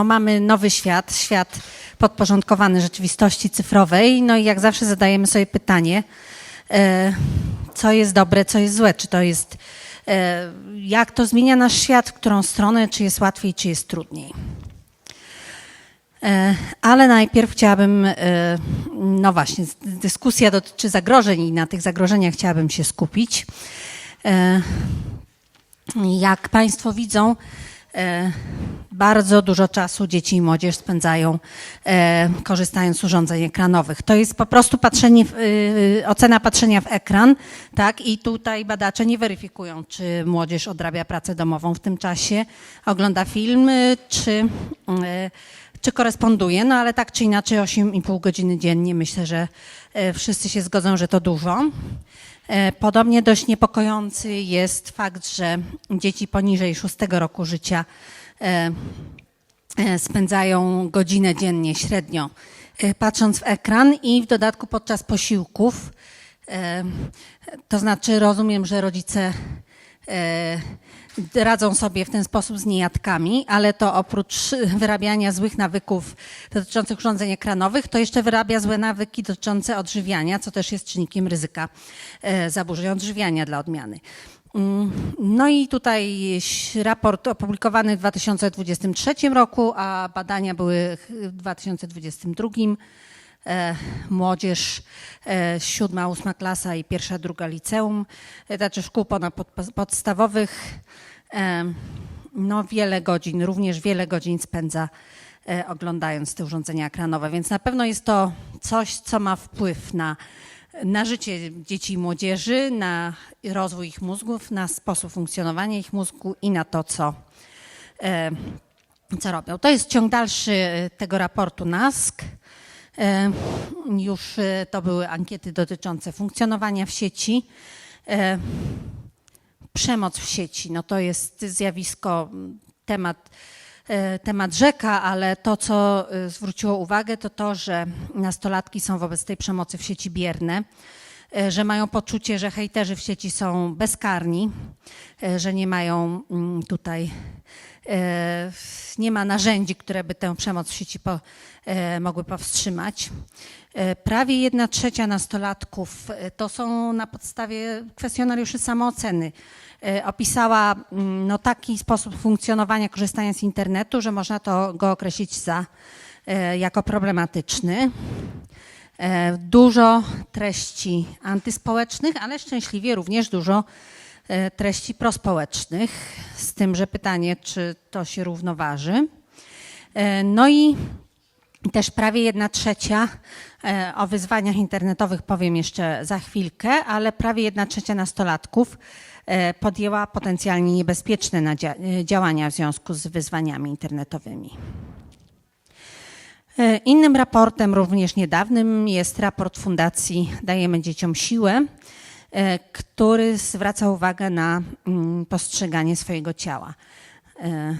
No, Mamy nowy świat, świat podporządkowany rzeczywistości cyfrowej, no i jak zawsze zadajemy sobie pytanie, e, co jest dobre, co jest złe, czy to jest, e, jak to zmienia nasz świat, w którą stronę, czy jest łatwiej, czy jest trudniej. E, Ale najpierw chciałabym, no właśnie, dyskusja dotyczy zagrożeń i na tych zagrożeniach chciałabym się skupić. Jak Państwo widzą, bardzo dużo czasu dzieci i młodzież spędzają e, korzystając z urządzeń ekranowych. To jest po prostu patrzenie, w- y, ocena patrzenia w ekran, tak? I tutaj badacze nie weryfikują, czy młodzież odrabia pracę domową w tym czasie, ogląda filmy, czy, y, czy koresponduje, no ale tak czy inaczej 8,5 godziny dziennie myślę, że e, wszyscy się zgodzą, że to dużo. E, Podobnie dość niepokojący jest fakt, że dzieci poniżej 6 roku życia e, e, spędzają godzinę dziennie średnio e, patrząc w ekran i w dodatku podczas posiłków. E, To znaczy rozumiem, że rodzice e, radzą sobie w ten sposób z niejadkami, ale to oprócz wyrabiania złych nawyków dotyczących urządzeń ekranowych, to jeszcze wyrabia złe nawyki dotyczące odżywiania, co też jest czynnikiem ryzyka e, zaburzeń odżywiania dla odmiany. Mm, No i tutaj raport opublikowany w 2023 roku, a badania były w 2022. E, Młodzież, e, siódma, ósma klasa i pierwsza, druga liceum, e, znaczy szkół ponadpodstawowych. No wiele godzin, również wiele godzin spędza oglądając te urządzenia ekranowe, więc na pewno jest to coś, co ma wpływ na, na życie dzieci i młodzieży, na rozwój ich mózgów, na sposób funkcjonowania ich mózgu i na to, co, e, co robią. To jest ciąg dalszy e, tego raportu NASK. E, Już to były ankiety dotyczące funkcjonowania w sieci. Przemoc w sieci, no to jest zjawisko, temat, temat rzeka, ale to, co e, zwróciło uwagę, to to, że nastolatki są wobec tej przemocy w sieci bierne, e, że mają poczucie, że hejterzy w sieci są bezkarni, e, że nie mają mm, tutaj, e, nie ma narzędzi, które by tę przemoc w sieci po, e, mogły powstrzymać. E, Prawie jedna trzecia nastolatków, e, to są na podstawie kwestionariuszy samooceny, e, opisała mm, no, taki sposób funkcjonowania, korzystania z internetu, że można to go określić za, e, jako problematyczny. E, Dużo treści antyspołecznych, ale szczęśliwie również dużo treści prospołecznych, z tym, że pytanie, czy to się równoważy. No i też prawie jedna trzecia o wyzwaniach internetowych powiem jeszcze za chwilkę, ale prawie jedna trzecia nastolatków podjęła potencjalnie niebezpieczne e, działania w związku z wyzwaniami internetowymi. E, Innym raportem, również niedawnym, jest raport Fundacji Dajemy Dzieciom Siłę, e, który zwraca uwagę na mm, postrzeganie swojego ciała. E,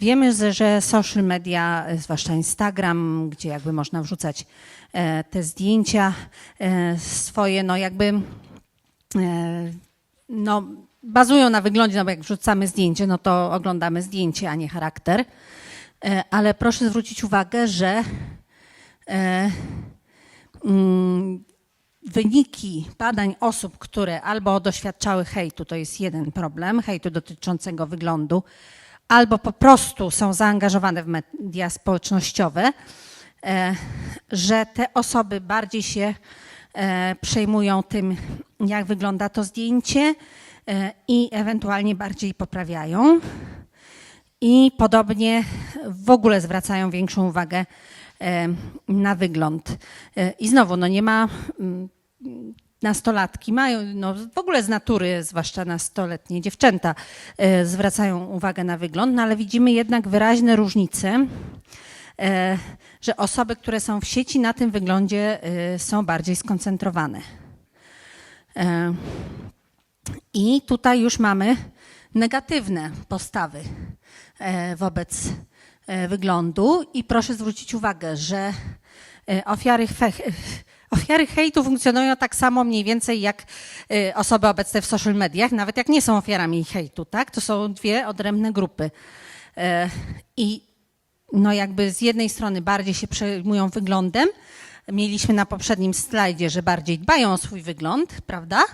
Wiemy, że- social media, e, zwłaszcza Instagram, gdzie jakby można wrzucać e, te zdjęcia e, swoje, no jakby e, no, bazują na wyglądzie, no bo jak wrzucamy zdjęcie, no to oglądamy zdjęcie, a nie charakter. E, Ale proszę zwrócić uwagę, że e, mm, wyniki badań osób, które albo doświadczały hejtu, to jest jeden problem, hejtu dotyczącego wyglądu, albo po prostu są zaangażowane w media społecznościowe, e, że te osoby bardziej się przejmują tym, jak wygląda to zdjęcie e, i ewentualnie bardziej poprawiają. I podobnie w ogóle zwracają większą uwagę e, na wygląd. E, I znowu, no nie ma mm, nastolatki mają, no w ogóle z natury, zwłaszcza nastoletnie dziewczęta, e, zwracają uwagę na wygląd, no ale widzimy jednak wyraźne różnice, e, że osoby, które są w sieci na tym wyglądzie e, są bardziej skoncentrowane. E, I tutaj już mamy negatywne postawy e, wobec e, wyglądu i proszę zwrócić uwagę, że e, ofiary, ofiary hejtu funkcjonują tak samo mniej więcej jak e, osoby obecne w social mediach, nawet jak nie są ofiarami hejtu, tak? To są dwie odrębne grupy. E, I no jakby z jednej strony bardziej się przejmują wyglądem. Mieliśmy na poprzednim slajdzie, że bardziej dbają o swój wygląd, prawda?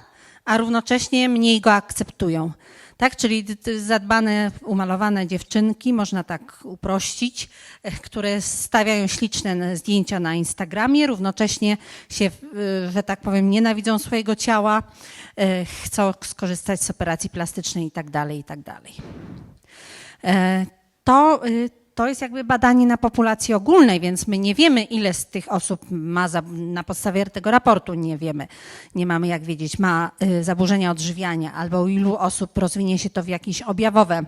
A równocześnie mniej go akceptują. Tak, czyli zadbane, umalowane dziewczynki, można tak uprościć, e, które stawiają śliczne zdjęcia na Instagramie, równocześnie się, e, że tak powiem, nienawidzą swojego ciała, e, chcą skorzystać z operacji plastycznej i tak dalej, i tak dalej. To, y, to jest jakby badanie na populacji ogólnej, więc my nie wiemy, ile z tych osób ma, za- na podstawie tego raportu nie wiemy, nie mamy jak wiedzieć, ma y, zaburzenia odżywiania, albo u ilu osób rozwinie się to w jakieś objawowe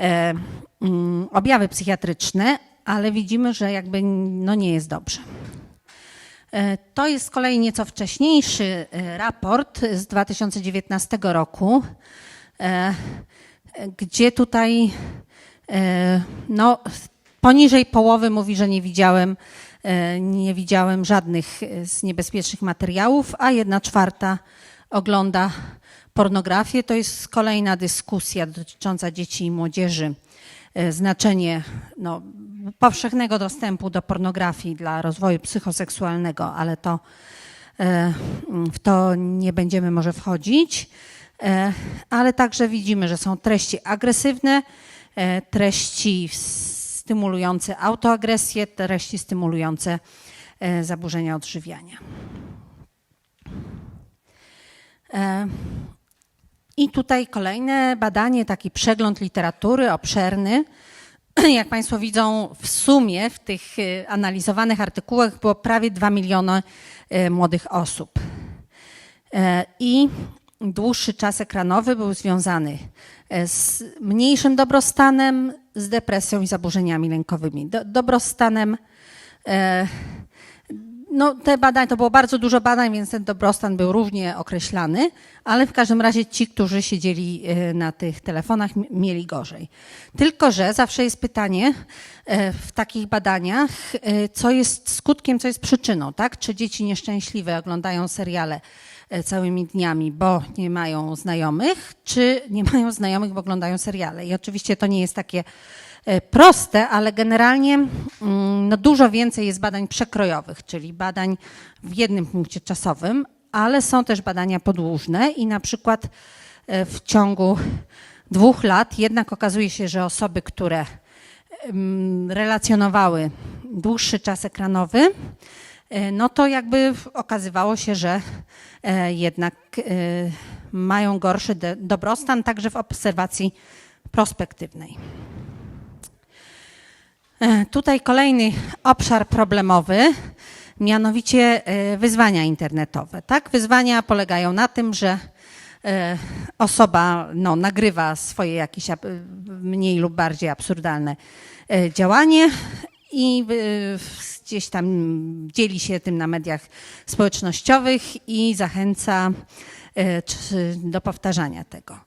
e, mm, objawy psychiatryczne, ale widzimy, że jakby no nie jest dobrze. E, To jest z kolei nieco wcześniejszy e, raport z 2019 roku, gdzie tutaj no, poniżej połowy mówi, że nie widziałem, e, nie widziałem żadnych e, z niebezpiecznych materiałów, a jedna czwarta ogląda pornografię. To jest kolejna dyskusja dotycząca dzieci i młodzieży. E, Znaczenie no, powszechnego dostępu do pornografii dla rozwoju psychoseksualnego, ale to e, w to nie będziemy może wchodzić. E, Ale także widzimy, że są treści agresywne, e, treści stymulujące autoagresję, treści stymulujące e, zaburzenia odżywiania. E, I tutaj kolejne badanie, taki przegląd literatury obszerny. Jak Państwo widzą, w sumie w tych e, analizowanych artykułach było prawie 2 miliony e, młodych osób. E, I dłuższy czas ekranowy był związany e, z mniejszym dobrostanem, z depresją i zaburzeniami lękowymi. Do, dobrostanem, e, no te badania, to było bardzo dużo badań, więc ten dobrostan był różnie określany, ale w każdym razie ci, którzy siedzieli e, na tych telefonach, mieli gorzej. Tylko, że zawsze jest pytanie e, w takich badaniach, co jest skutkiem, co jest przyczyną, tak? Czy dzieci nieszczęśliwe oglądają seriale całymi dniami, bo nie mają znajomych, czy nie mają znajomych, bo oglądają seriale. I oczywiście to nie jest takie e, proste, ale generalnie mm, no, dużo więcej jest badań przekrojowych, czyli badań w jednym punkcie czasowym, ale są też badania podłużne i na przykład e, w ciągu dwóch lat jednak okazuje się, że osoby, które em, relacjonowały dłuższy czas ekranowy, e, no to jakby okazywało się, że e, jednak e, mają gorszy dobrostan także w obserwacji prospektywnej. E, Tutaj kolejny obszar problemowy, mianowicie e, wyzwania internetowe. Tak? Wyzwania polegają na tym, że e, osoba no, nagrywa swoje jakieś mniej lub bardziej absurdalne e, działanie i e, gdzieś tam dzieli się tym na mediach społecznościowych i zachęca czy- do powtarzania tego.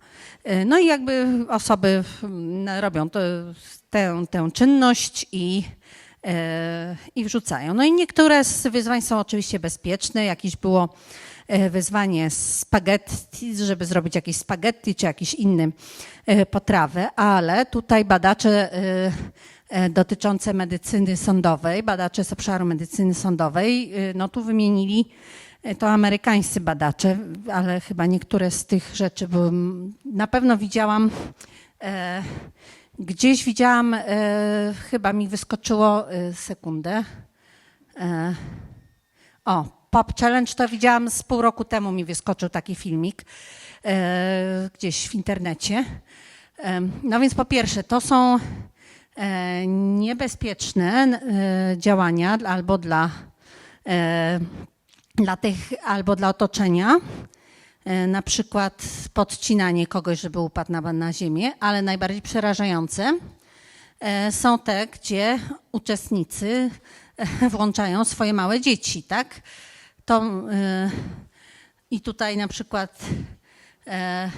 E, No i jakby osoby mm, robią to, tę, tę czynność i, i wrzucają. No i niektóre z wyzwań są oczywiście bezpieczne. Jakieś było wyzwanie spaghetti, żeby zrobić jakieś spaghetti czy jakieś inne potrawy, ale tutaj badacze dotyczące medycyny sądowej, badacze z obszaru medycyny sądowej, e, no tu wymienili e, to amerykańscy badacze, ale chyba niektóre z tych rzeczy były, na pewno widziałam, e, gdzieś widziałam, e, chyba mi wyskoczyło e, sekundę. E, o, Pop Challenge to widziałam z pół roku temu mi wyskoczył taki filmik e, gdzieś w internecie. E, no więc po pierwsze, to są e, niebezpieczne e, działania albo dla, e, dla tych, albo dla otoczenia. E, Na przykład podcinanie kogoś, żeby upadł na, na ziemię, ale najbardziej przerażające e, są te, gdzie uczestnicy e, włączają swoje małe dzieci, tak? To, e, I tutaj na przykład e,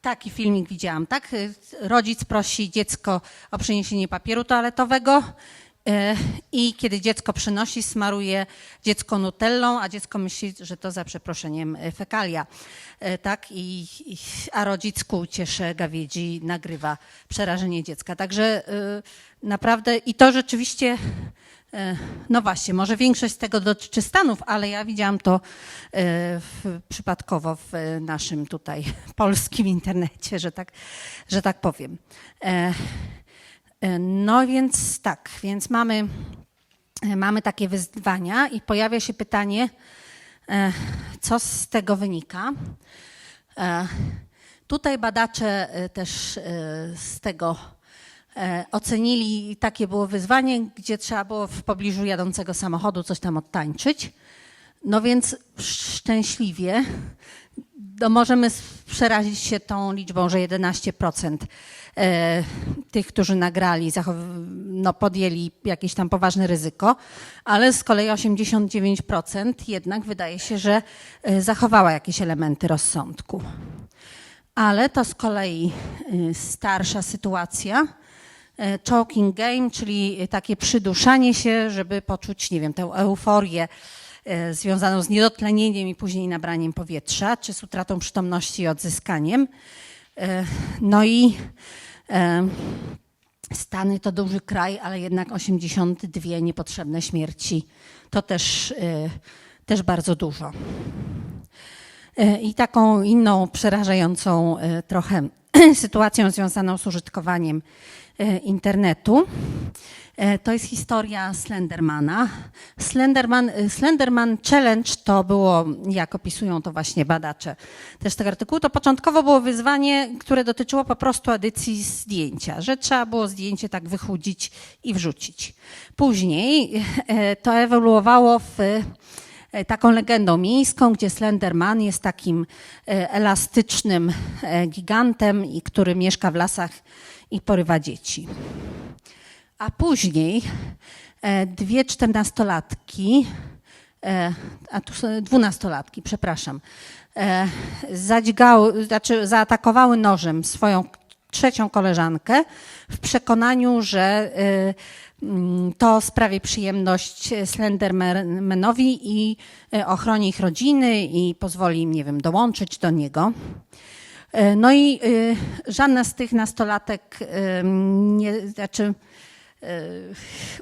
taki filmik widziałam, tak? Rodzic prosi dziecko o przyniesienie papieru toaletowego e, i kiedy dziecko przynosi, smaruje dziecko nutellą, a dziecko myśli, że to za przeproszeniem e, fekalia. Tak? I, a rodzic ku uciesze gawiedzi nagrywa przerażenie dziecka. Także naprawdę i to rzeczywiście No właśnie, może większość z tego dotyczy Stanów, ale ja widziałam to e, w, przypadkowo w e, naszym tutaj polskim internecie, że tak, że tak powiem. E, No więc tak, więc mamy, mamy takie wyzwania i pojawia się pytanie, co z tego wynika. Tutaj badacze też z tego ocenili, takie było wyzwanie, gdzie trzeba było w pobliżu jadącego samochodu coś tam odtańczyć. No więc szczęśliwie no możemy przerazić się tą liczbą, że 11% e, tych, którzy nagrali, no, podjęli jakieś tam poważne ryzyko, ale z kolei 89% jednak wydaje się, że e, zachowała jakieś elementy rozsądku. Ale to z kolei starsza sytuacja, e, choking game, czyli takie przyduszanie się, żeby poczuć, nie wiem, tę euforię e, związaną z niedotlenieniem i później nabraniem powietrza, czy z utratą przytomności i odzyskaniem. E, No i Stany to duży kraj, ale jednak 82 niepotrzebne śmierci to też, też bardzo dużo. I taką inną przerażającą trochę sytuacją związaną z użytkowaniem internetu. e, To jest historia Slendermana. Slenderman, e, Slenderman Challenge to było, jak opisują to właśnie badacze też tego artykułu, to początkowo było wyzwanie, które dotyczyło po prostu edycji zdjęcia, że trzeba było zdjęcie tak wychudzić i wrzucić. Później e, to ewoluowało w e, taką legendą miejską, gdzie Slenderman jest takim e, elastycznym e, gigantem, i który mieszka w lasach i porywa dzieci. A później e, dwie czternastolatki, e, a tu dwunastolatki, przepraszam, e, zadźgały, znaczy zaatakowały nożem swoją trzecią koleżankę w przekonaniu, że mm, to sprawi przyjemność Slendermanowi i ochroni ich rodziny i pozwoli im, nie wiem, dołączyć do niego. E, No i y, żadna z tych nastolatek y, nie, znaczy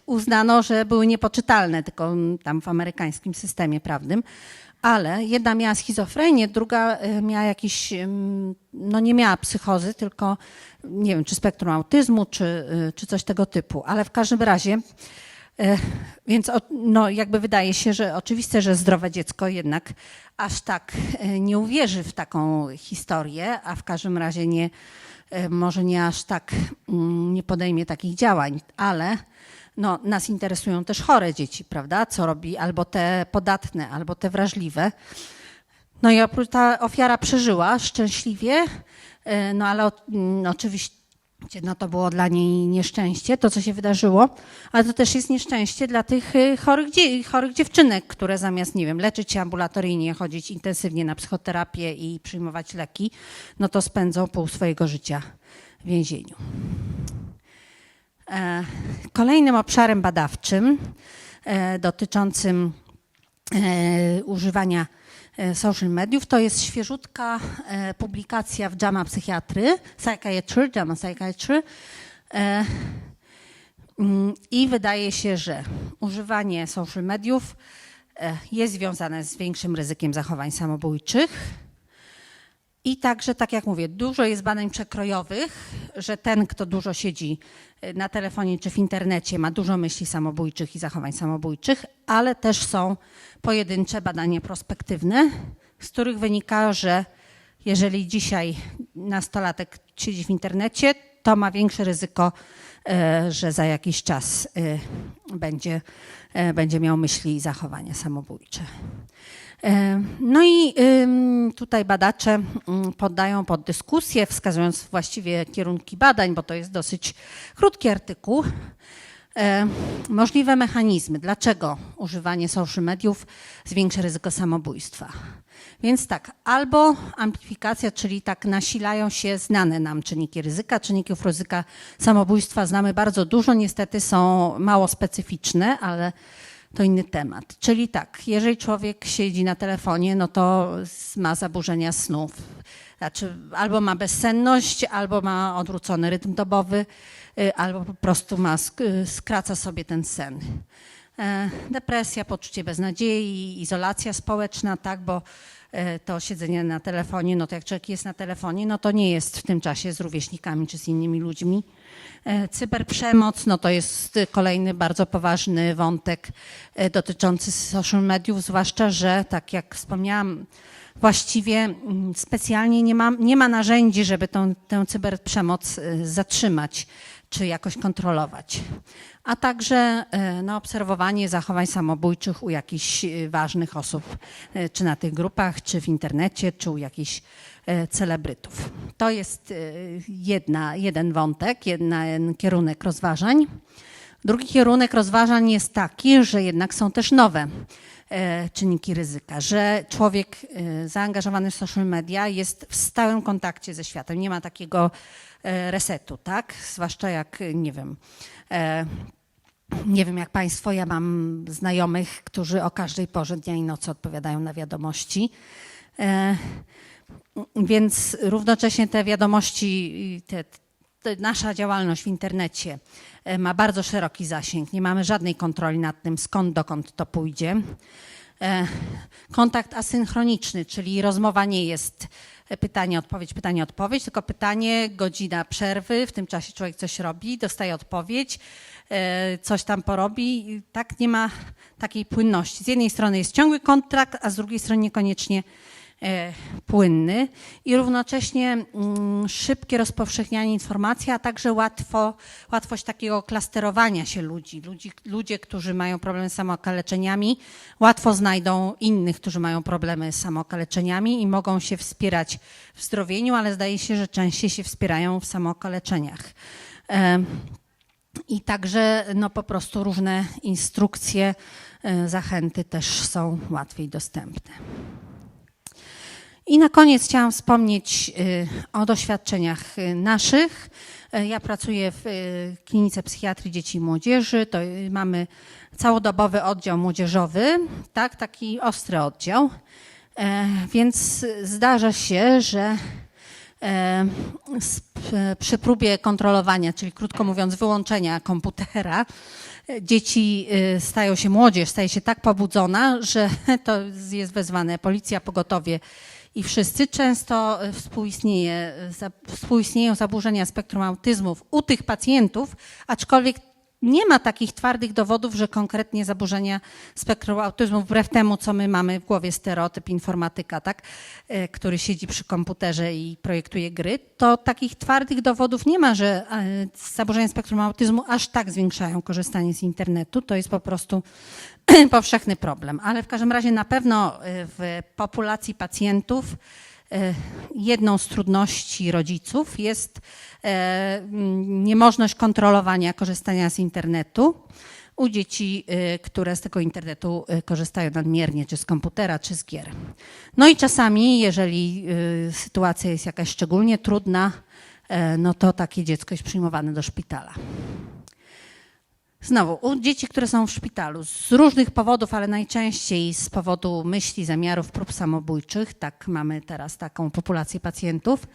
uznano, że były niepoczytalne, tylko tam w amerykańskim systemie prawnym. Ale jedna miała schizofrenię, druga miała jakiś, no nie miała psychozy, tylko nie wiem, czy spektrum autyzmu, czy, czy coś tego typu. Ale w każdym razie E, Więc o- no, jakby wydaje się, że oczywiste, że zdrowe dziecko jednak aż tak e, nie uwierzy w taką historię, a w każdym razie nie, e, może nie aż tak mm, nie podejmie takich działań, ale no, nas interesują też chore dzieci, prawda? Co robi albo te podatne, albo te wrażliwe. No i oprócz ta ofiara przeżyła szczęśliwie, e, no ale o- mm, oczywiście no to było dla niej nieszczęście, to co się wydarzyło, ale to też jest nieszczęście dla tych y, chorych, chorych dziewczynek, które zamiast, nie wiem, leczyć się ambulatoryjnie, chodzić intensywnie na psychoterapię i przyjmować leki, no to spędzą pół swojego życia w więzieniu. E, Kolejnym obszarem badawczym e, dotyczącym e, używania social mediów to jest świeżutka e, publikacja w JAMA Psychiatry, Psychiatry, JAMA Psychiatry. E, mm, I wydaje się, że używanie social mediów e, jest związane z większym ryzykiem zachowań samobójczych. I także, tak jak mówię, dużo jest badań przekrojowych, że ten, kto dużo siedzi y, na telefonie czy w internecie, ma dużo myśli samobójczych i zachowań samobójczych, ale też są pojedyncze badania prospektywne, z których wynika, że jeżeli dzisiaj nastolatek siedzi w internecie, to ma większe ryzyko, że za jakiś czas e, będzie, e, będzie miał myśli i zachowania samobójcze. E, No i tutaj badacze ym, poddają pod dyskusję, wskazując właściwie kierunki badań, bo to jest dosyć krótki artykuł, E, możliwe mechanizmy, dlaczego używanie social mediów zwiększa ryzyko samobójstwa. Więc tak, albo amplifikacja, czyli tak nasilają się znane nam czynniki ryzyka. Czynników ryzyka samobójstwa znamy bardzo dużo, niestety są mało specyficzne, ale to inny temat. Czyli tak, jeżeli człowiek siedzi na telefonie, no to ma zaburzenia snów. Znaczy, albo ma bezsenność, albo ma odwrócony rytm dobowy, albo po prostu ma, y, skraca sobie ten sen. E, Depresja, poczucie beznadziei, izolacja społeczna, tak, bo e, to siedzenie na telefonie, no to jak człowiek jest na telefonie, no to nie jest w tym czasie z rówieśnikami czy z innymi ludźmi. E, Cyberprzemoc, no to jest kolejny bardzo poważny wątek dotyczący social mediów, zwłaszcza, że tak jak wspomniałam, właściwie mm, specjalnie nie ma, nie ma narzędzi, żeby tą, tę cyberprzemoc e, zatrzymać czy jakoś kontrolować. A także e, no, obserwowanie zachowań samobójczych u jakichś e, ważnych osób, e, czy na tych grupach, czy w internecie, czy u jakichś celebrytów. To jest jedna, jeden wątek, jeden kierunek rozważań. Drugi kierunek rozważań jest taki, że jednak są też nowe czynniki ryzyka, że człowiek zaangażowany w social media jest w stałym kontakcie ze światem. Nie ma takiego resetu, tak? Zwłaszcza jak, e, nie wiem, e, nie wiem jak Państwo, ja mam znajomych, którzy o każdej porze dnia i nocy odpowiadają na wiadomości. E, Więc równocześnie te wiadomości, te, nasza działalność w internecie e, ma bardzo szeroki zasięg. Nie mamy żadnej kontroli nad tym, skąd, dokąd to pójdzie. E, Kontakt asynchroniczny, czyli rozmowa nie jest e, pytanie, odpowiedź, pytanie, odpowiedź, tylko pytanie, godzina przerwy, w tym czasie człowiek coś robi, dostaje odpowiedź, e, coś tam porobi. Tak nie ma takiej płynności. Z jednej strony jest ciągły kontrakt, a z drugiej strony niekoniecznie płynny i równocześnie mm, szybkie rozpowszechnianie informacji, a także łatwo, łatwość takiego klasterowania się ludzi. ludzi. Ludzie, którzy mają problemy z samookaleczeniami, łatwo znajdą innych, którzy mają problemy z samookaleczeniami i mogą się wspierać w zdrowieniu, ale zdaje się, że częściej się wspierają w samookaleczeniach. Em, I także no, po prostu różne instrukcje, e, zachęty też są łatwiej dostępne. I na koniec chciałam wspomnieć y, o doświadczeniach y, naszych. Y, Ja pracuję w klinice psychiatrii dzieci i młodzieży. To mamy całodobowy oddział młodzieżowy, tak, taki ostry oddział. Więc zdarza się, że przy próbie kontrolowania, czyli krótko mówiąc wyłączenia komputera, dzieci stają się, młodzież staje się tak pobudzona, że to jest wezwane policja, pogotowie i wszyscy. Często e, współistnieje, e, współistnieją zaburzenia spektrum autyzmów u tych pacjentów, aczkolwiek nie ma takich twardych dowodów, że konkretnie zaburzenia spektrum autyzmu, wbrew temu, co my mamy w głowie, stereotyp informatyka, tak, e, który siedzi przy komputerze i projektuje gry, to takich twardych dowodów nie ma, że zaburzenia spektrum autyzmu aż tak zwiększają korzystanie z internetu. To jest po prostu powszechny problem. Ale w każdym razie na pewno e, w populacji pacjentów e, jedną z trudności rodziców jest e, m, niemożność kontrolowania korzystania z internetu u dzieci, które z tego internetu korzystają nadmiernie, czy z komputera, czy z gier. No i czasami, jeżeli sytuacja jest jakaś szczególnie trudna, no to takie dziecko jest przyjmowane do szpitala. Znowu, u dzieci, które są w szpitalu z różnych powodów, ale najczęściej z powodu myśli, zamiarów, prób samobójczych, tak mamy teraz taką populację pacjentów,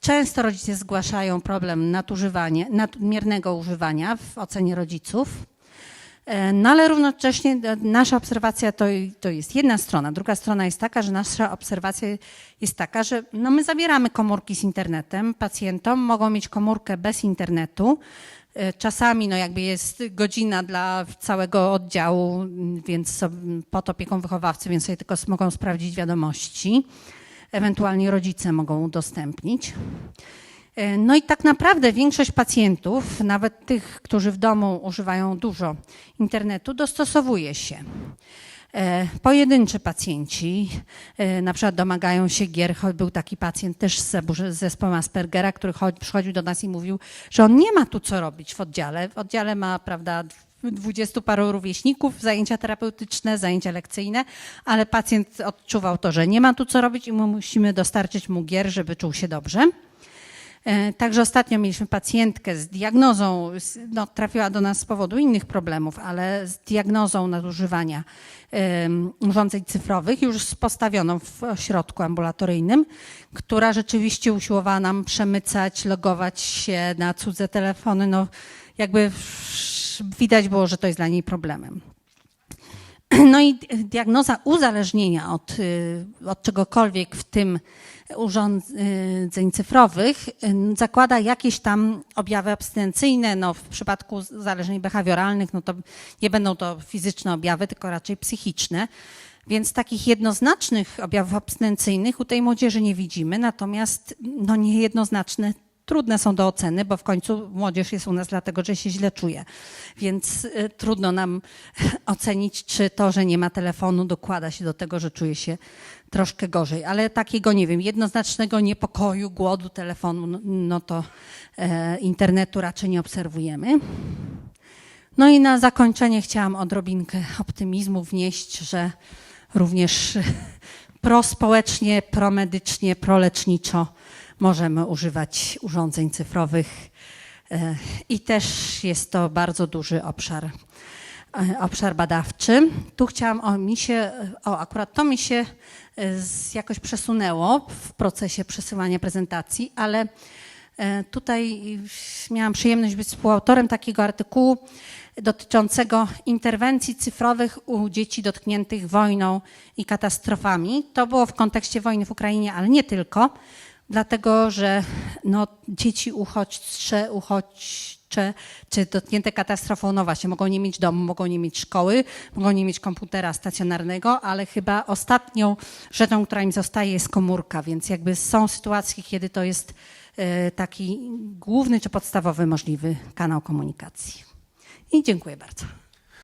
często rodzice zgłaszają problem nadużywania, nadmiernego używania w ocenie rodziców. E, No ale równocześnie e, nasza obserwacja to, to jest jedna strona. Druga strona jest taka, że nasza obserwacja jest taka, że no my zabieramy komórki z internetem. Pacjentom mogą mieć komórkę bez internetu. E, Czasami no jakby jest godzina dla całego oddziału, m, więc pod opieką wychowawcy, więc sobie tylko mogą sprawdzić wiadomości. Ewentualnie rodzice mogą udostępnić. E, No i tak naprawdę większość pacjentów, nawet tych, którzy w domu używają dużo internetu, dostosowuje się. E, Pojedynczy pacjenci e, na przykład domagają się gier. Był taki pacjent też z z zespołem Aspergera, który chodzi, przychodził do nas i mówił, że on nie ma tu co robić w oddziale. W oddziale ma, prawda, dwudziestu paru rówieśników, zajęcia terapeutyczne, zajęcia lekcyjne, ale pacjent odczuwał to, że nie ma tu co robić i my musimy dostarczyć mu gier, żeby czuł się dobrze. E, Także ostatnio mieliśmy pacjentkę z diagnozą, no, trafiła do nas z powodu innych problemów, ale z diagnozą nadużywania urządzeń cyfrowych, już postawioną w ośrodku ambulatoryjnym, która rzeczywiście usiłowała nam przemycać, logować się na cudze telefony. No, jakby widać było, że to jest dla niej problemem. No i diagnoza uzależnienia od, y, od czegokolwiek, w tym urządzeń cyfrowych, y, zakłada jakieś tam objawy abstynencyjne. No, w przypadku uzależnień behawioralnych, no to nie będą to fizyczne objawy, tylko raczej psychiczne. Więc takich jednoznacznych objawów abstynencyjnych u tej młodzieży nie widzimy, natomiast no, niejednoznaczne trudne są do oceny, bo w końcu młodzież jest u nas dlatego, że się źle czuje. Więc y, trudno nam ocenić, czy to, że nie ma telefonu, dokłada się do tego, że czuje się troszkę gorzej. Ale takiego, nie wiem, jednoznacznego niepokoju, głodu telefonu, no, to e, internetu raczej nie obserwujemy. No i na zakończenie chciałam odrobinkę optymizmu wnieść, że również prospołecznie, promedycznie, proleczniczo możemy używać urządzeń cyfrowych e, i też jest to bardzo duży obszar, obszar badawczy. Tu chciałam, o mi się, o akurat to mi się e, jakoś przesunęło w procesie przesyłania prezentacji, ale e, tutaj miałam przyjemność być współautorem takiego artykułu dotyczącego interwencji cyfrowych u dzieci dotkniętych wojną i katastrofami. To było w kontekście wojny w Ukrainie, ale nie tylko, dlatego że no, dzieci uchodźcze, uchodźcze czy dotknięte katastrofą, no właśnie, mogą nie mieć domu, mogą nie mieć szkoły, mogą nie mieć komputera stacjonarnego, ale chyba ostatnią rzeczą, która im zostaje, jest komórka, więc jakby są sytuacje, kiedy to jest e, taki główny czy podstawowy możliwy kanał komunikacji. I dziękuję bardzo.